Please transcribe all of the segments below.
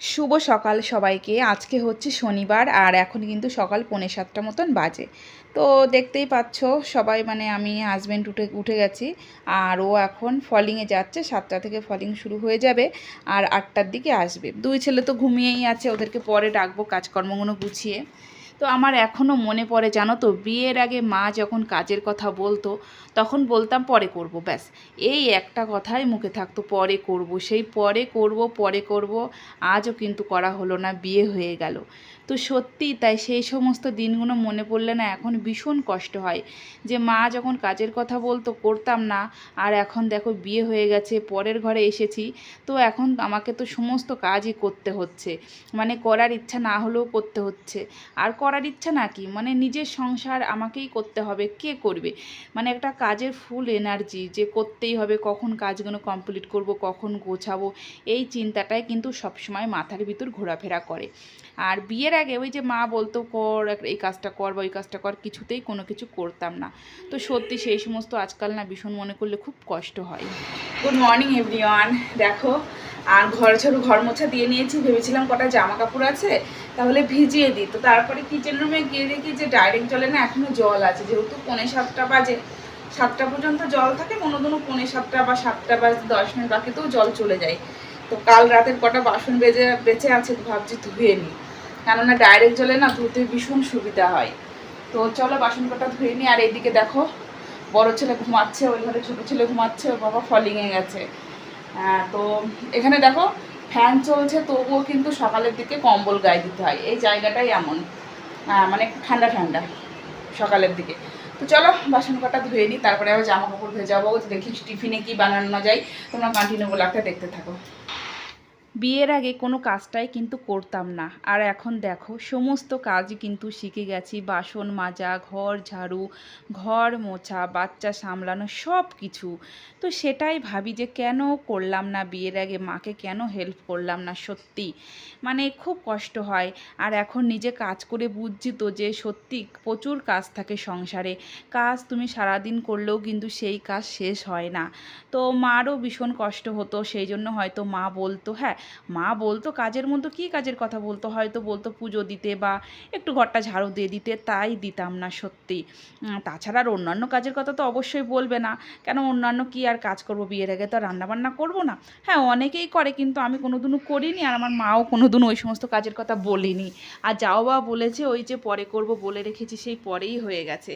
শুভ সকাল সবাইকে। আজকে হচ্ছে শনিবার আর এখন কিন্তু সকাল পৌনে সাতটা মতন বাজে। তো দেখতেই পাচ্ছ, সবাই মানে আমি হাজব্যান্ড উঠে উঠে গেছি আর ও এখন ফলিংয়ে যাচ্ছে। সাতটা থেকে ফলিং শুরু হয়ে যাবে আর আটটার দিকে আসবে। দুই ছেলে তো ঘুমিয়েই আছে, ওদেরকে পরে ডাকবো, কাজকর্মগুলো গুছিয়ে। তো আমার এখনও মনে পড়ে, জানো তো, বিয়ের আগে মা যখন কাজের কথা বলতো, তখন বলতাম পরে করব, ব্যাস। এই একটা কথাই মুখে থাকতো, পরে করব। সেই পরে করব পরে করব, আজও কিন্তু করা হলো না, বিয়ে হয়ে গেল। তো সত্যি তাই, সেই সমস্ত দিনগুলো মনে পড়লে না এখন ভীষণ কষ্ট হয় যে মা যখন কাজের কথা বলতো, করতাম না, আর এখন দেখো বিয়ে হয়ে গেছে, পরের ঘরে এসেছি, তো এখন আমাকে তো সমস্ত কাজই করতে হচ্ছে। মানে করার ইচ্ছা না হলেও করতে হচ্ছে। আর করার ইচ্ছা না কি মানে নিজের সংসার আমাকেই করতে হবে, কে করবে? মানে একটা কাজের ফুল এনার্জি যে করতেই হবে, কখন কাজগুলো কমপ্লিট করব, কখন গোছাবো, এই চিন্তাটাই কিন্তু সবসময় মাথার ভিতর ঘোরাফেরা করে। আর বিয়ের আগে ওই যে মা বলতো, কর, এই কাজটা কর বা ওই কাজটা কর। কিছুতেই কোনো কিছু করতাম না। তো সত্যি সেই সমস্ত আজকাল না ভীষণ মনে করলে খুব কষ্ট হয়। গুড মর্নিং এভরিওয়ান দেখো আর ঘর ঝাড়ু, ঘর মোছা দিয়ে নিয়েছি। ভেবেছিলাম কটা জামা কাপড় আছে, তাহলে ভিজিয়ে দিই। তো তারপরে কিচেন রুমে গিয়ে দেখি যে ডাইরেক্ট জলে না এখনও জল আছে। যেহেতু পৌনে সাতটা বাজে, সাতটা পর্যন্ত জল থাকে কোনো দিনও পৌনে সাতটা বা সাতটা বাজে দশ মিনিট বাকিতেও জল চলে যায়। তো কাল রাতের কটা বাসন বেজে, বেঁচে আছে ভাবছি ধুয়ে নিই। কেননা ডাইরেক্ট জলে না ধুতে ভীষণ সুবিধা হয়। তো চলো বাসন কটা ধুয়ে নিই, আর এইদিকে দেখো, বড় ছেলে ঘুমাচ্ছে, ওই ঘরে ছোটো ছেলে ঘুমাচ্ছে বাবা ফলিংয়ে গেছে। তো এখানে দেখো ফ্যান চলছে তবুও কিন্তু সকালের দিকে কম্বল গায়ে দিতে হয়। এই জায়গাটাই এমন। আহ, মানে ঠান্ডা ঠান্ডা সকালের দিকে। তো চলো বাসন কটা ধুয়ে নিই তারপরে আবার জামা কাপড় ভেজাবো দেখি টিফিনে কি বানানো যায় তোমরা কন্টিনিউ ব্লগটা দেখতে থাকো। বিয়ের আগে কোনো কাজটাই কিন্তু করতাম না। আর এখন দেখো, সমস্ত কাজ কিন্তু শিখে গেছি। বাসন মাজা, ঘর ঝাড়ু, ঘর মোছা, বাচ্চা সামলানো সব কিছু তো সেটাই ভাবি যে কেন করলাম না বিয়ের আগে? মাকে কেন হেল্প করলাম না? সত্যি? মানে খুব কষ্ট হয়। আর এখন নিজে কাজ করে বুঝছি তো যে সত্যি প্রচুর কাজ থাকে সংসারে। কাজ তুমি সারাদিন করলেও কিন্তু সেই কাজ শেষ হয় না। তো মারও ভীষণ কষ্ট হতো। সেই জন্য হয়তো মা বলতো হ্যাঁ মা বলতো, কাজের মধ্যে কী কাজের কথা বলতো? হয়তো বলতো পুজো দিতে বা একটু ঘরটা ঝাড়ু দিয়ে দিতে, তাই দিতাম না সত্যি। তাছাড়া আর অন্যান্য কাজের কথা তো অবশ্যই বলবে না। কেন অন্যান্য কি আর কাজ করব? বিয়ের আগে তো রান্নাবান্না করব না। হ্যাঁ অনেকেই করে, কিন্তু আমি কোনো দিনও করিনি আর আমার মাও কোনো দিন ওই সমস্ত কাজের কথা বলিনি। আর যাও বা বলেছে, ওই যে পরে করব বলে রেখেছি, সেই পরেই হয়ে গেছে।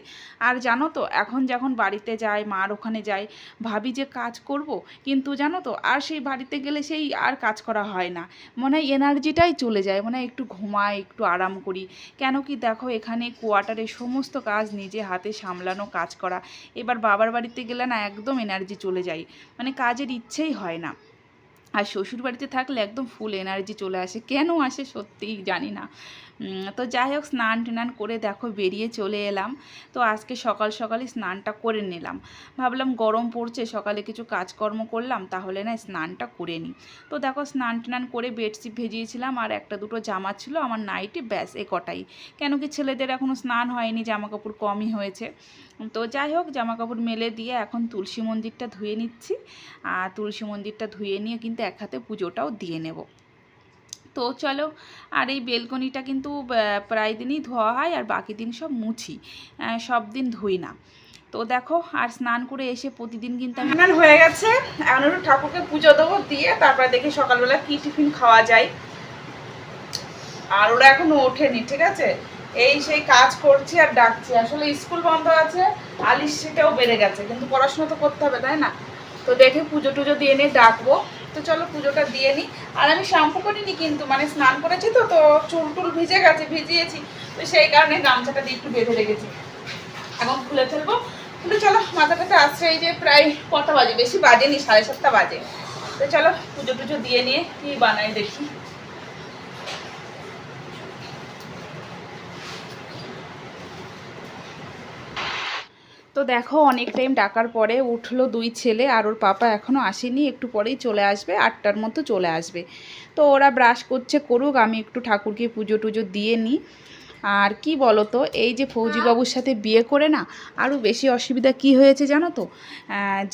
আর জানো তো, এখন যখন বাড়িতে যাই, মার ওখানে যাই, ভাবি যে কাজ করব, কিন্তু জানো তো, আর সেই বাড়িতে গেলে সেই আর কাজ করা হয় না। মনে হয় এনার্জিটাই চলে যায়, মনে হয় একটু ঘুমাই, একটু আরাম করি। কেন কি দেখো এখানে কোয়ার্টারে সমস্ত কাজ নিজে হাতে সামলানো, কাজ করা। এবার বাবার বাড়িতে গেলে না একদম এনার্জি চলে যায়। মানে কাজের ইচ্ছেই হয় না। আর শ্বশুর বাড়িতে থাকলে একদম ফুল এনার্জি চলে আসে। কেন আসে সত্যিই জানি না। তো যাই হোক স্নান টান করে দেখো বেরিয়ে চলে এলাম। তো আজকে সকাল সকালই স্নানটা করে নিলাম। ভাবলাম গরম পড়ছে, সকালে কিছু কাজকর্ম করলাম, তাহলে না স্নানটা করে নিই। তো দেখো, স্নান টান করে বেডশিট ভেজিয়েছিলাম, আর একটা দুটো জামা ছিল আমার নাইটি, ব্যাস, এ কটাই। কেন কি ছেলেদের এখনও স্নান হয়নি জামা কাপড় কমই হয়েছে। তো যাই হোক জামা কাপড় মেলে দিয়ে এখন তুলসী মন্দিরটা ধুয়ে নিচ্ছি। আর তুলসী মন্দিরটা ধুয়ে নিয়ে কিন্তু এক হাতে পুজোটাও দিয়ে নেব। তো চলো, আর এই বেলকনিটা কিন্তু প্রায় দিনই ধোয়া হয় আর বাকি দিন সব মুছি। সব দিন ধুই না। তো দেখো, আর স্নান করে এসে প্রতিদিন কিন্তু স্নান হয়ে গেছে। এখন একটু ঠাকুরকে পুজো দেবো দিয়ে তারপরে দেখি সকালবেলা কি টিফিন খাওয়া যায়। আর ওরা এখনও ওঠেনি, ঠিক আছে? এই সেই কাজ করছি আর ডাকছি। আসলে স্কুল বন্ধ আছে, আলিশ সেটাও বেড়ে গেছে। কিন্তু পড়াশোনা তো করতে হবে, তাই না? তো দেখে পুজো টুজো দিয়ে নিয়ে ডাকবো। তো চলো পুজোটা দিয়ে নিই আর আমি শ্যাম্পু করিনি কিন্তু মানে স্নান করেছি তো তো চুল টুল ভিজে গেছে, ভিজিয়েছি। তো সেই কারণে গামছাটা দিয়ে একটু বেঁধে রেখেছি। এখন খুলে ফেলব। কিন্তু চলো মাথাটাতে আসছে, এই যে প্রায় কটা বাজে, বেশি বাজেনি, সাড়ে সাতটা বাজে। তো চলো, পুজো টুজো দিয়ে নিয়ে কি বানাই দেখি। তো দেখো, অনেক টাইম ডাকার পরে উঠল দুই ছেলে আর ওর পাপা এখনও আসেনি, একটু পরেই চলে আসবে, আটটার মতো চলে আসবে। তো ওরা ব্রাশ করছে করুক, আমি একটু ঠাকুরকে পুজো টুজো দিয়ে নিই। আর কি বলো তো এই যে ফৌজিবাবুর সাথে বিয়ে করে না আরও বেশি অসুবিধা কি হয়েছে জানো তো?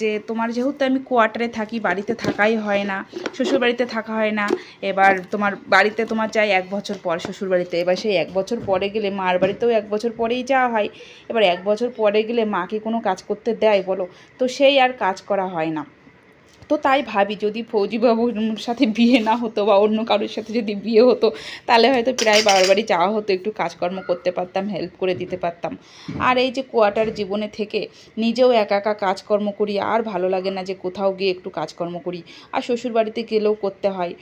যে তোমার যেহেতু আমি কোয়ার্টারে থাকি, বাড়িতে থাকাই হয় না শ্বশুর বাড়িতে থাকা হয় না, এবার তোমার বাড়িতে তোমার যাই এক বছর পর শ্বশুর বাড়িতে এবার সেই এক বছর পরে গেলে মার বাড়িতেও এক বছর পরেই যাওয়া হয়, এবার এক বছর পরে গেলে মাকে কোনো কাজ করতে দেয় বলো, তো সেই আর কাজ করা হয় না। তো তাই ভাবি যদি ফৌজিবাবুর সাথে বিয়ে না হতো বা অন্য কারোর সাথে যদি বিয়ে হতো, তাহলে হয়তো প্রায় বাবার বাড়ি যাওয়া হতো, একটু কাজকর্ম করতে পারতাম হেল্প করে দিতে পারতাম। আর এই যে কোয়ার্টার জীবনে থেকে নিজেও একা একা কাজকর্ম করি, আর ভালো লাগে না যে কোথাও গিয়ে একটু কাজকর্ম করি। আর শ্বশুর বাড়িতে গেলেও করতে হয়।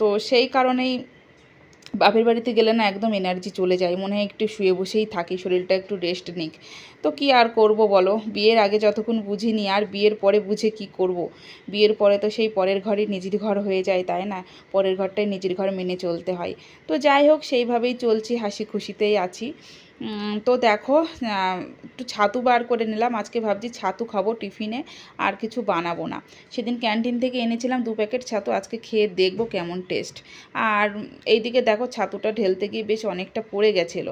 তো সেই কারণেই বাপের বাড়িতে গেলে না একদম এনার্জি চলে যায়। মনে হয় একটু শুয়ে বসেই থাকি, শরীরটা একটু রেস্ট নিক। তো কি আর করব বলো? বিয়ের আগে যতক্ষণ বুঝিনি, আর বিয়ের পরে বুঝে কি করব? বিয়ের পরে তো সেই পরের ঘরে নিজের ঘর হয়ে যায়, তাই না? পরের ঘরটাই নিজের ঘর মেনে চলতে হয়। তো যাই হোক, সেইভাবেই চলছি, হাসি খুশিতেই আছি। তো দেখো একটু ছাতু বার করে নিলাম। আজকে ভাবছি ছাতু খাব টিফিনে, আর কিছু বানাবো না। সেদিন ক্যান্টিন থেকে এনেছিলাম দু প্যাকেট ছাতু, আজকে খেয়ে দেখব কেমন টেস্ট। আর এইদিকে দেখো, ছাতুটা ঢেলতে গিয়ে বেশ অনেকটা পড়ে গেছিল।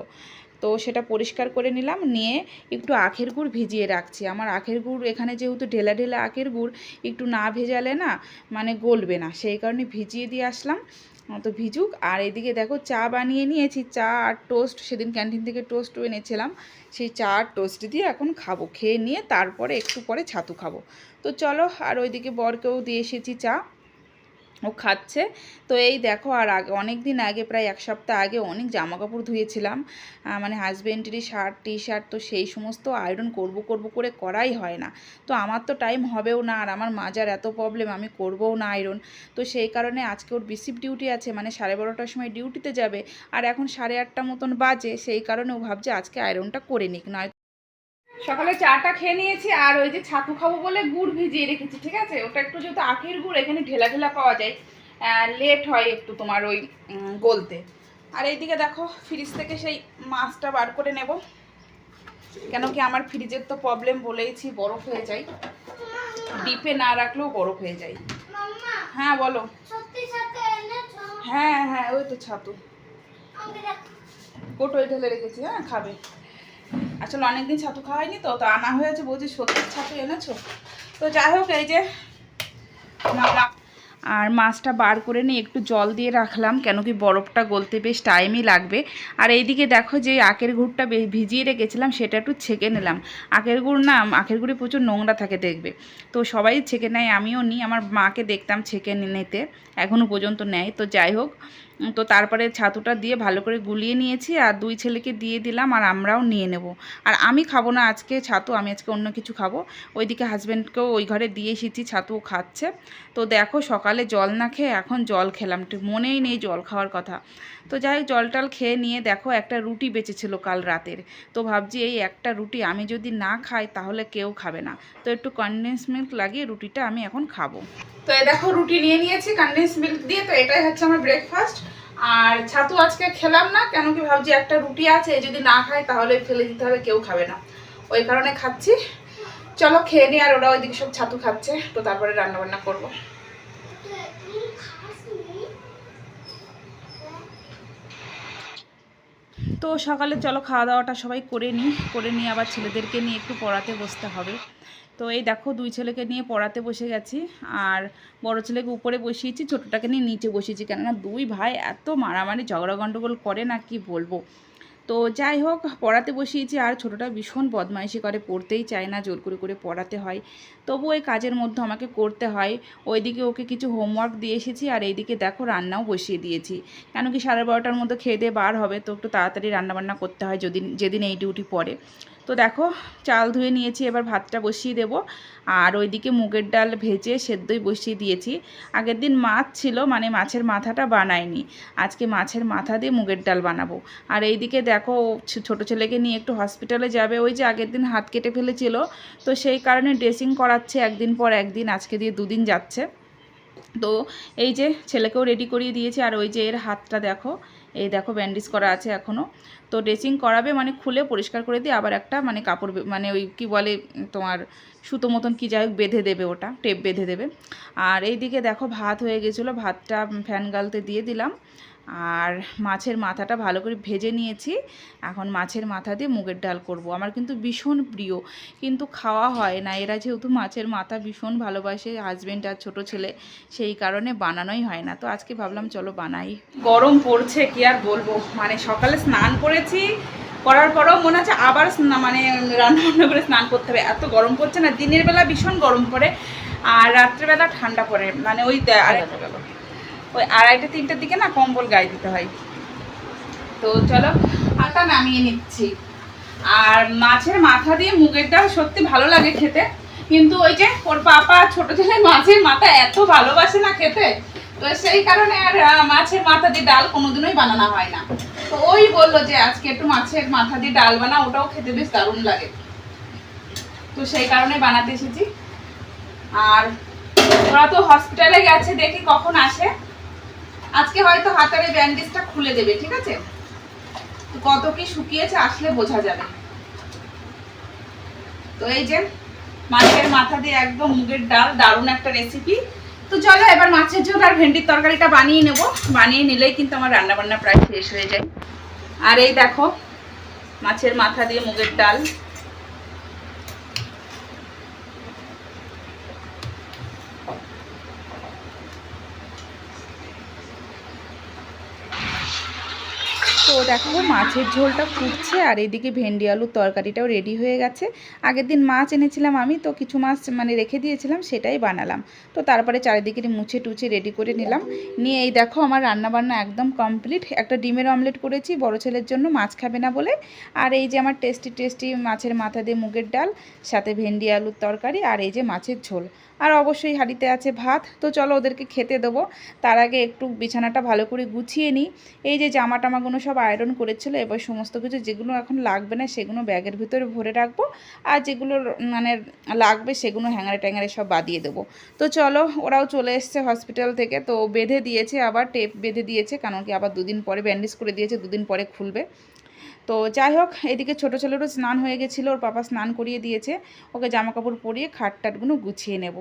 তো সেটা পরিষ্কার করে নিলাম, নিয়ে একটু আখের গুড় ভিজিয়ে রাখছি। আমার আখের গুড় এখানে যেহেতু ঢেলা ঢেলা আখের গুড়, একটু না ভেজালে না মানে গলবে না। সেই কারণে ভিজিয়ে দিয়ে আসলাম, তো ভিজুক। আর এদিকে দেখো চা বানিয়ে নিয়েছি, চা আর টোস্ট। সেদিন ক্যান্টিন থেকে টোস্ট এনেছিলাম, সেই চা আর টোস্ট দিয়ে এখন খাব। খেয়ে নিয়ে তারপরে একটু পরে ছাতু খাব। তো চলো, আর ওইদিকে বরকেও দিয়ে এসেছি চা। ও খাচ্ছে। তো এই দেখো, আর আগে, অনেক দিন আগে, প্রায় এক সপ্তাহ আগে অনেক জামা কাপড় ধুয়েছিলাম মানে হাজবেন্ডেরই শার্ট টি শার্ট তো সেই সমস্ত আয়রন করব করব করে করাই হয় না। তো আমার তো টাইম হবেও না, আর আমার মাজার এত প্রবলেম আমি করবও না আয়রন তো সেই কারণে আজকে ওর বিসিপ ডিউটি আছে মানে সাড়ে বারোটার সময় ডিউটিতে যাবে। আর এখন সাড়ে আটটা মতন বাজে, সেই কারণে ও ভাবছে আজকে আয়রনটা করে নিক, নয় সকালে চাটা খেয়ে নিয়েছি আর ওই যে ছাতু খাব বলে গুড় ভিজিয়ে রেখেছি ঠিক আছে? ওটা একটু যেহেতু আখের গুড় এখানে ঢেলা ঢেলা পাওয়া যায়। লেট হয় একটু তোমার ওই গলতে। আর এইদিকে দেখো ফ্রিজ থেকে সেই মাছটা বার করে নেব। কেন কি আমার ফ্রিজের তো প্রবলেম বলেইছি বরফ হয়ে যায়। ডিপে না রাখলেও বরফ হয়ে যায়। হ্যাঁ বলো। হ্যাঁ হ্যাঁ ওই তো ছাতু। দেখ ঢেলে রেখেছি হ্যাঁ খাবে। আসলে অনেকদিন ছাতু খাওয়া হয়নি তো তো আনা হয়েছে বলছি সত্যি ছাতু এনেছো? তো যাই হোক, এই যে আর মাছটা বার করে নিয়ে একটু জল দিয়ে রাখলাম, কেন কি বরফটা গলতে বেশ টাইমই লাগবে। আর এইদিকে দেখো যে আখের গুড়টা ভিজিয়ে রেখেছিলাম, সেটা একটু ছেঁকে নিলাম। আখের গুড় না, আখের গুড়ে প্রচুর নোংরা থাকে দেখবে। তো সবাই ছেঁকে নেয়, আমিও নিই, আমার মাকে দেখতাম ছেঁকে নিতে এখনও পর্যন্ত নেয়। তো যাই হোক তো তারপরে ছাতুটা দিয়ে ভালো করে গুলিয়ে নিয়েছি আর দুই ছেলেকে দিয়ে দিলাম আর আমরাও নিয়ে নেব। আর আমি খাব না আজকে ছাতু, আমি আজকে অন্য কিছু খাব। ওইদিকে হাজব্যান্ডকেও ওই ঘরে দিয়ে এসেছি, ছাতু খাচ্ছে। তো দেখো সকালে জল না খেয়ে এখন জল খেলাম মনেই নেই জল খাওয়ার কথা। তো যাই জল টল খেয়ে নিয়ে দেখো একটা রুটি বেঁচেছিল কাল রাতের। তো ভাবছি এই একটা রুটি আমি যদি না খাই তাহলে কেউ খাবে না। তো একটু কনডেন্স মিল্ক লাগিয়ে রুটিটা আমি এখন খাব। তো এই দেখো রুটি নিয়ে নিয়েছি কনডেন্স মিল্ক দিয়ে। তো এটাই হচ্ছে আমার ব্রেকফাস্ট আর ছাতু আজকে খেলাম না, কেন কি ভাবছি একটা রুটি আছে যদি না খাই তাহলে ফেলে দিতে হবে, কেউ খাবে না। ওই কারণে খাচ্ছি। চলো খেয়ে নি, আর ওরা ওইদিকে সব ছাতু খাচ্ছে, তো তারপরে রান্না বান্না করব। তো সকালে চলো খাওয়া দাওয়াটা সবাই করে নিই করে নিয়ে আবার ছেলেদেরকে নিয়ে একটু পড়াতে বসতে হবে। তো এই দেখো দুই ছেলেকে নিয়ে পড়াতে বসে গেছি, আর বড় ছেলেকে উপরে বসিয়েছি, ছোটোটাকে নিয়ে নিচে বসিয়েছি, কেননা দুই ভাই এত মারামারি, ঝগড়া গণ্ডগোল করে না কি বলব। তো যাই হোক, পড়াতে বসিয়েছি, আর ছোটোটা ভীষণ বদমাইশি করে, পড়তেই চায় না, জোর করে করে পড়াতে হয়। তবু ওই কাজের মধ্যে আমাকে করতে হয়, ওইদিকে ওকে কিছু হোমওয়ার্ক দিয়ে এসেছি, আর এইদিকে দেখো রান্নাও বসিয়ে দিয়েছি। কেন কি সাড়ে বারোটার মধ্যে খেয়ে দিয়ে বার হবে, তো একটু তাড়াতাড়ি রান্নাবান্না করতে হয়, যদি, যেদিন এই ডিউটি পড়ে। তো দেখো, চাল ধুয়ে নিয়েছি, এবার ভাতটা বসিয়ে দেব। আর ওইদিকে মুগের ডাল ভেজে সেদ্ধই বসিয়ে দিয়েছি। আগের দিন মাছ ছিল মানে মাছের মাথাটা বানায়নি আজকে মাছের মাথা দিয়ে মুগের ডাল বানাবো। আর এইদিকে দেখো ছোট ছেলেকে নিয়ে একটু হসপিটালে যাবে। ওই যে আগের দিন হাত কেটে ফেলেছিল, তো সেই কারণে ড্রেসিং করাচ্ছে একদিন পর একদিন, আজকে দিয়ে দুদিন যাচ্ছে। তো এই যে ছেলেকেও রেডি করিয়ে দিয়েছি, আর ওই যে এর হাতটা দেখো এই দেখো ব্যান্ডেজ করা আছে এখনও তো ড্রেসিং করাবে মানে খুলে পরিষ্কার করে দিয়ে আবার একটা মানে কাপড় মানে ওই কি বলে তোমার সুতো মতন কি যাই বেঁধে দেবে ওটা, টেপ বেঁধে দেবে। আর এই দিকে দেখো ভাত হয়ে গেছিল, ভাতটা ফ্যান গালতে দিয়ে দিলাম। আর মাছের মাথাটা ভালো করে ভেজে নিয়েছি। এখন মাছের মাথা দিয়ে মুগের ডাল করব। আমার কিন্তু ভীষণ প্রিয়, কিন্তু খাওয়া হয় না। এরা যেহেতু মাছের মাথা ভীষণ ভালোবাসে হাজবেন্ড আর ছোট ছেলে, সেই কারণে বানানোই হয় না। তো আজকে ভাবলাম চলো বানাই। গরম পড়ছে, কি আর বলব? মানে সকালে স্নান করেছি করার পরেও মনে হচ্ছে আবার মানে রান্না বান্না করে স্নান করতে হবে। এত গরম পড়ছে না দিনের বেলা ভীষণ গরম পড়ে আর রাত্রেবেলা ঠান্ডা পড়ে। মানে ওই ওই আড়াইটা তিনটার দিকে না কম্বল গায়ে দিতে হয়। তো চলো আটা নামিয়ে নিচ্ছি। আর মাছের মাথা দিয়ে মুগের ডাল সত্যি ভালো লাগে খেতে। কিন্তু ওই যে ওর পাপা ছোট ছেলে মাছের মাথা এত ভালোবাসে না খেতে তো সেই কারণে আর মাছের মাথা দিয়ে ডাল কোনোদিনই বানানো হয় না। তো ওই বলল যে, আজকে একটু মাছের মাথা দিয়ে ডাল বানা ওটাও খেতে বেশ দারুণ লাগে। তো সেই কারণে বানাতে এসেছি। আর ওরা তো হসপিটালে গেছে, দেখি কখন আসে। আজকে হয়তো হাতের ব্যান্ডেজটা খুলে দেবে, ঠিক আছে? তো কত কি শুকিয়েছে আসলে বোঝা যাবে। তো এই যে, মাছের মাথা দিয়ে একদম মুগের ডাল, দারুণ একটা রেসিপি তো চলো এবার মাছের ঝোল আর ভেন্ডির তরকারিটা বানিয়ে নেব। বানিয়ে নিলেই কিন্তু আমার রান্নাবান্না প্রায় শেষ হয়ে যায়। আর এই দেখো, মাছের মাথা দিয়ে মুগের ডাল। তো দেখো মাছের ঝোলটা ফুটছে আর এদিকে ভেন্ডি আলুর তরকারিটাও রেডি হয়ে গেছে। আগের দিন মাছ এনেছিলাম আমি, তো কিছু মাছ মানে রেখে দিয়েছিলাম, সেটাই বানালাম। তো তারপরে চারিদিকে মুছে টুছে রেডি করে নিলাম। নিয়ে এই দেখো আমার রান্না বান্না একদম কমপ্লিট একটা ডিমের অমলেট করেছি, বড় ছেলের জন্য মাছ খাবে না বলে। আর এই যে আমার টেস্টি টেস্টি মাছের মাথা দিয়ে মুগের ডাল, সাথে ভেন্ডি আলুর তরকারি আর এই যে মাছের ঝোল। আর অবশ্যই হাঁড়িতে আছে ভাত। তো চলো ওদেরকে খেতে দেবো। তার আগে একটু বিছানাটা ভালো করে গুছিয়ে নিই। এই যে জামা টামাগুলো সব আয়রন করেছিল, এবার সমস্ত কিছু যেগুলো এখন লাগবে না সেগুলো ব্যাগের ভিতরে ভরে রাখব। আর যেগুলো মানে লাগবে সেগুলো হ্যাঙ্গারে ট্যাঙ্গারে সব বাদিয়ে দেবো। তো চলো, ওরাও চলে এসছে হসপিটাল থেকে। তো বেঁধে দিয়েছে আবার টেপ বেঁধে দিয়েছে। কারণ কি আবার দুদিন পরে ব্যান্ডেজ করে দিয়েছে, দুদিন পরে খুলবে। তো যাই হোক, এদিকে ছোটো ছেলেরও স্নান হয়ে গেছিল, ওর পাপা স্নান করিয়ে দিয়েছে। ওকে জামা কাপড় পরিয়ে খাট টাটগুলো গুছিয়ে নেব।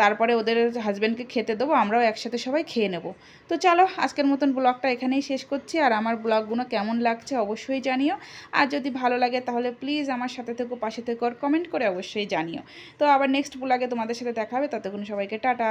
তারপরে ওদের হাজব্যান্ডকে খেতে দেবো, আমরাও একসাথে সবাই খেয়ে নেব। তো চলো, আজকের মতন ব্লগটা এখানেই শেষ করছি। আর আমার ব্লগগুলো কেমন লাগছে অবশ্যই জানিও। আর যদি ভালো লাগে তাহলে প্লিজ আমার সাথে থেকো, পাশে থেকো কমেন্ট করে অবশ্যই জানিও। তো আবার নেক্সট ব্লগে তোমাদের সাথে দেখা হবে, ততক্ষণ সবাইকে টাটা।